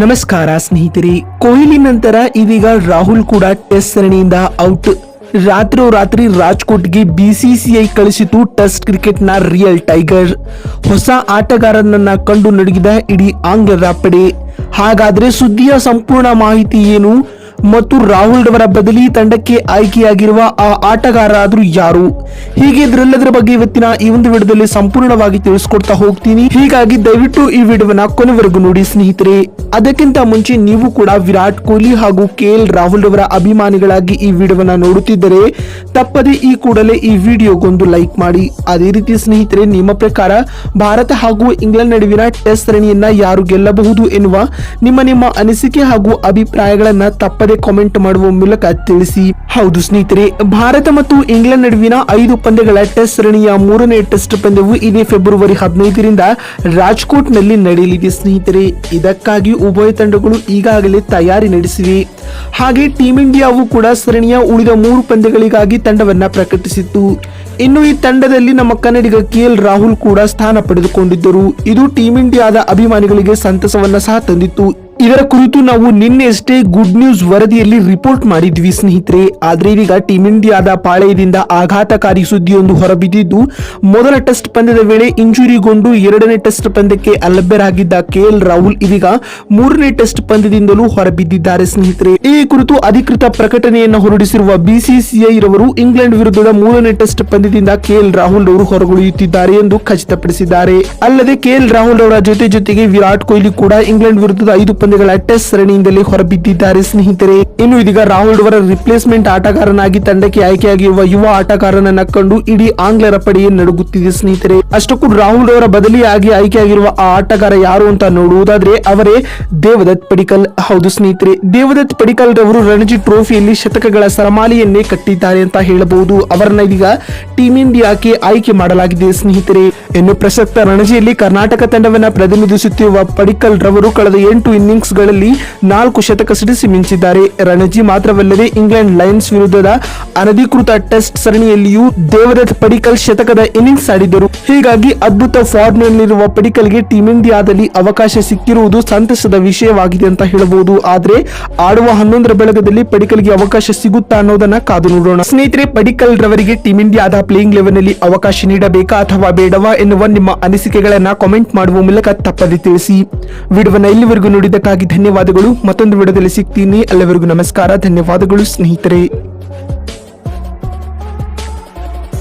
ನಮಸ್ಕಾರ ಸ್ನೇಹಿತರೆ ಕೊಹ್ಲಿ ನಂತರ ಇದೀಗ ರಾಹುಲ್ ಕೂಡ ಟೆಸ್ಟ್ ಸರಣಿಯಿಂದ ಔಟ್ ರಾತ್ರೋರಾತ್ರಿ ರಾಜ್ಕೋಟ್ಗೆ ಬಿಸಿಸಿಐ ಕಳಿಸಿತು ಟೆಸ್ಟ್ ಕ್ರಿಕೆಟ್ನ ರಿಯಲ್ ಟೈಗರ್ ಹೊಸ ಆಟಗಾರನನ್ನ ಕಂಡು ನಡುಗಿದ ಇಡೀ ಆಂಗ್ಲರ ಪಡೆ. ಹಾಗಾದ್ರೆ ಸುದ್ದಿಯ ಸಂಪೂರ್ಣ ಮಾಹಿತಿ ಏನು? ಮತ್ತು ರಾಹುಲ್ ರವರ ಬದಲಿ ತಂಡಕ್ಕೆ ಆಯ್ಕೆಯಾಗಿರುವ ಆ ಆಟಗಾರ ಯಾರು? ಹೀಗೆ ಇದ್ರೆಲ್ಲದರ ಬಗ್ಗೆ ಇವತ್ತಿನ ಈ ಒಂದು ವಿಡಿಯೋದಲ್ಲಿ ಸಂಪೂರ್ಣವಾಗಿ ತಿಳಿಸ್ಕೊಡ್ತಾ ಹೋಗ್ತೀನಿ. ಹೀಗಾಗಿ ದಯವಿಟ್ಟು ಈ ವಿಡಿಯೋನ ಕೊನೆವರೆಗೂ ನೋಡಿ ಸ್ನೇಹಿತರೆ. ಅದಕ್ಕಿಂತ ಮುಂಚೆ ನೀವು ಕೂಡ ವಿರಾಟ್ ಕೊಹ್ಲಿ ಹಾಗೂ ಕೆ ರಾಹುಲ್ ರವರ ಅಭಿಮಾನಿಗಳಾಗಿ ಈ ವಿಡಿಯೋವನ್ನ ನೋಡುತ್ತಿದ್ದರೆ, ತಪ್ಪದೆ ಈ ಕೂಡಲೇ ಈ ವಿಡಿಯೋಗೊಂದು ಲೈಕ್ ಮಾಡಿ. ಅದೇ ರೀತಿ ಸ್ನೇಹಿತರೆ, ನಿಮ್ಮ ಪ್ರಕಾರ ಭಾರತ ಹಾಗೂ ಇಂಗ್ಲೆಂಡ್ ನಡುವಿನ ಟೆಸ್ಟ್ ಸರಣಿಯನ್ನ ಯಾರು ಗೆಲ್ಲಬಹುದು ಎನ್ನುವ ನಿಮ್ಮ ನಿಮ್ಮ ಅನಿಸಿಕೆ ಹಾಗೂ ಅಭಿಪ್ರಾಯಗಳನ್ನ ತಪ್ಪದೆ ಕಾಮೆಂಟ್ ಮಾಡುವ ಮೂಲಕ ತಿಳಿಸಿ. ಹೌದು ಸ್ನೇಹಿತರೆ, ಭಾರತ ಮತ್ತು ಇಂಗ್ಲೆಂಡ್ ನಡುವಿನ ಐದು ಪಂದ್ಯಗಳ ಟೆಸ್ಟ್ ಸರಣಿಯ ಮೂರನೇ ಟೆಸ್ಟ್ ಪಂದ್ಯವು ಇದೇ ಫೆಬ್ರವರಿ ಹದಿನೈದರಿಂದ ರಾಜ್ಕೋಟ್ನಲ್ಲಿ ನಡೆಯಲಿದೆ ಸ್ನೇಹಿತರೆ. ಇದಕ್ಕಾಗಿ ಉಭಯ ತಂಡಗಳು ಈಗಾಗಲೇ ತಯಾರಿ ನಡೆಸಿವೆ. ಹಾಗೆ ಟೀಂ ಇಂಡಿಯಾವು ಕೂಡ ಸರಣಿಯ ಉಳಿದ ಮೂರು ಪಂದ್ಯಗಳಿಗಾಗಿ ತಂಡವನ್ನ ಪ್ರಕಟಿಸಿತ್ತು. ಇನ್ನು ಈ ತಂಡದಲ್ಲಿ ನಮ್ಮ ಕನ್ನಡಿಗ ಕೆ ಎಲ್ ರಾಹುಲ್ ಕೂಡ ಸ್ಥಾನ ಪಡೆದುಕೊಂಡಿದ್ದರು. ಇದು ಟೀಂ ಇಂಡಿಯಾದ ಅಭಿಮಾನಿಗಳಿಗೆ ಸಂತಸವನ್ನ ಸಹ ತಂದಿತ್ತು. ಇದರ ಕುರಿತು ನಾವು ನಿನ್ನೆಯಷ್ಟೇ ಗುಡ್ ನ್ಯೂಸ್ ವರದಿಯಲ್ಲಿ ರಿಪೋರ್ಟ್ ಮಾಡಿದ್ವಿ, ಸ್ನೇಹಿತರೆ. ಆದ್ರೆ ಇದೀಗ ಟೀಂ ಇಂಡಿಯಾದ ಪಾಳೆಯದಿಂದ ಆಘಾತಕಾರಿ ಸುದ್ದಿಯೊಂದು ಹೊರಬಿದ್ದಿದ್ದು, ಮೊದಲ ಟೆಸ್ಟ್ ಪಂದ್ಯದ ವೇಳೆ ಇಂಜುರಿಗೊಂಡು ಎರಡನೇ ಟೆಸ್ಟ್ ಪಂದ್ಯಕ್ಕೆ ಅಲಭ್ಯರಾಗಿದ್ದ ಕೆಎಲ್ ರಾಹುಲ್ ಇದೀಗ ಮೂರನೇ ಟೆಸ್ಟ್ ಪಂದ್ಯದಿಂದಲೂ ಹೊರಬಿದ್ದಿದ್ದಾರೆ, ಸ್ನೇಹಿತರೆ. ಈ ಕುರಿತು ಅಧಿಕೃತ ಪ್ರಕಟಣೆಯನ್ನು ಹೊರಡಿಸಿರುವ ಬಿಸಿಸಿಐ ರವರು ಇಂಗ್ಲೆಂಡ್ ವಿರುದ್ಧದ ಮೂರನೇ ಟೆಸ್ಟ್ ಪಂದ್ಯದಿಂದ ಕೆಎಲ್ ರಾಹುಲ್ ಅವರು ಹೊರಗುಳಿಯುತ್ತಿದ್ದಾರೆ ಎಂದು ಖಚಿತಪಡಿಸಿದ್ದಾರೆ. ಅಲ್ಲದೆ ಕೆಎಲ್ ರಾಹುಲ್ ಅವರ ಜೊತೆ ಜೊತೆಗೆ ವಿರಾಟ್ ಕೊಹ್ಲಿ ಕೂಡ ಇಂಗ್ಲೆಂಡ್ ವಿರುದ್ಧದ ಐದು ಪಂದ್ಯಗಳ ಟೆಸ್ಟ್ ಸರಣಿಯಿಂದಲೇ ಹೊರಬಿದ್ದಿದ್ದಾರೆ ಸ್ನೇಹಿತರೆ. ಇನ್ನು ಇದೀಗ ರಾಹುಲ್ ಅವರ ರಿಪ್ಲೇಸ್ಮೆಂಟ್ ಆಟಗಾರನಾಗಿ ತಂಡಕ್ಕೆ ಆಯ್ಕೆಯಾಗಿರುವ ಯುವ ಆಟಗಾರನನ್ನ ಕಂಡು ಇಡೀ ಆಂಗ್ಲರ ಪಡೆಯೇ ನಡುಗುತ್ತಿದೆ ಸ್ನೇಹಿತರೆ. ಅಷ್ಟಕ್ಕೂ ರಾಹುಲ್ ಅವರ ಬದಲಿಯಾಗಿ ಆಯ್ಕೆಯಾಗಿರುವ ಆ ಆಟಗಾರ ಯಾರು ಅಂತ ನೋಡುವುದಾದ್ರೆ ಅವರೇ ದೇವದತ್ ಪಡಿಕಲ್. ಹೌದು ಸ್ನೇಹಿತರೆ, ದೇವದತ್ ಪಡಿಕಲ್ ರವರು ರಣಜಿ ಟ್ರೋಫಿಯಲ್ಲಿ ಶತಕಗಳ ಸರಮಾಲೆಯನ್ನೇ ಕಟ್ಟಿದ್ದಾರೆ ಅಂತ ಹೇಳಬಹುದು. ಅವರನ್ನ ಇದೀಗ ಟೀಂ ಇಂಡಿಯಾಕ್ಕೆ ಆಯ್ಕೆ ಮಾಡಲಾಗಿದೆ ಸ್ನೇಹಿತರೆ. ಇನ್ನು ಪ್ರಸಕ್ತ ರಣಜಿಯಲ್ಲಿ ಕರ್ನಾಟಕ ತಂಡವನ್ನ ಪ್ರತಿನಿಧಿಸುತ್ತಿರುವ ಪಡಿಕಲ್ ರವರು ಕಳೆದ ಎಂಟು ಇನ್ನಿಂಗ್ಸ್ ಗಳಲ್ಲಿ ನಾಲ್ಕು ಶತಕ ಸಿಡಿಸಿ ಮಿಂಚಿದ್ದಾರೆ. ರಣಜಿ ಮಾತ್ರವಲ್ಲದೆ ಇಂಗ್ಲೆಂಡ್ ಲಯನ್ಸ್ ವಿರುದ್ಧದ ಅನಧಿಕೃತ ಟೆಸ್ಟ್ ಸರಣಿಯಲ್ಲಿಯೂ ದೇವದತ್ ಪಡಿಕಲ್ ಶತಕದ ಇನ್ನಿಂಗ್ಸ್ ಆಡಿದರು ಹೀಗಾಗಿ ಅದ್ಭುತ ಫಾರ್ಮ್ ನಲ್ಲಿರುವ ಪಡಿಕಲ್ಗೆ ಟೀಂ ಇಂಡಿಯಾದಲ್ಲಿ ಅವಕಾಶ ಸಿಕ್ಕಿರುವುದು ಸಂತಸದ ವಿಷಯವಾಗಿದೆ ಅಂತ ಹೇಳಬಹುದು. ಆದರೆ ಆಡುವ ಹನ್ನೊಂದರ ಬೆಳಗದಲ್ಲಿ ಪಡಿಕಲ್ಗೆ ಅವಕಾಶ ಸಿಗುತ್ತಾ ಅನ್ನೋದನ್ನ ಕಾದು ನೋಡೋಣ. ಸ್ನೇಹಿತರೆ, ಪಡಿಕಲ್ ರವರಿಗೆ ಟೀಂ ಇಂಡಿಯಾದ ಪ್ಲೇಯಿಂಗ್ ಲೆವೆಲ್ನಲ್ಲಿ ಅವಕಾಶ ನೀಡಬೇಕಾ ಅಥವಾ ಬೇಡವಾ ಎನ್ನುವ ನಿಮ್ಮ ಅನಿಸಿಕೆಗಳನ್ನ ಕಾಮೆಂಟ್ ಮಾಡುವ ಮೂಲಕ ತಪ್ಪದೆ ತಿಳಿಸಿ. ವಿಡಿಯೋವನ್ನು ಇಲ್ಲಿವರೆಗೂ ನೋಡಿದ್ದಕ್ಕಾಗಿ ಧನ್ಯವಾದಗಳು. ಮತ್ತೊಂದು ವಿಡಿಯೋದಲ್ಲಿ ಸಿಗ್ತೀನಿ. ಅಲ್ಲಿವರೆಗೂ ನಮಸ್ಕಾರ. ಧನ್ಯವಾದಗಳು ಸ್ನೇಹಿತರೆ.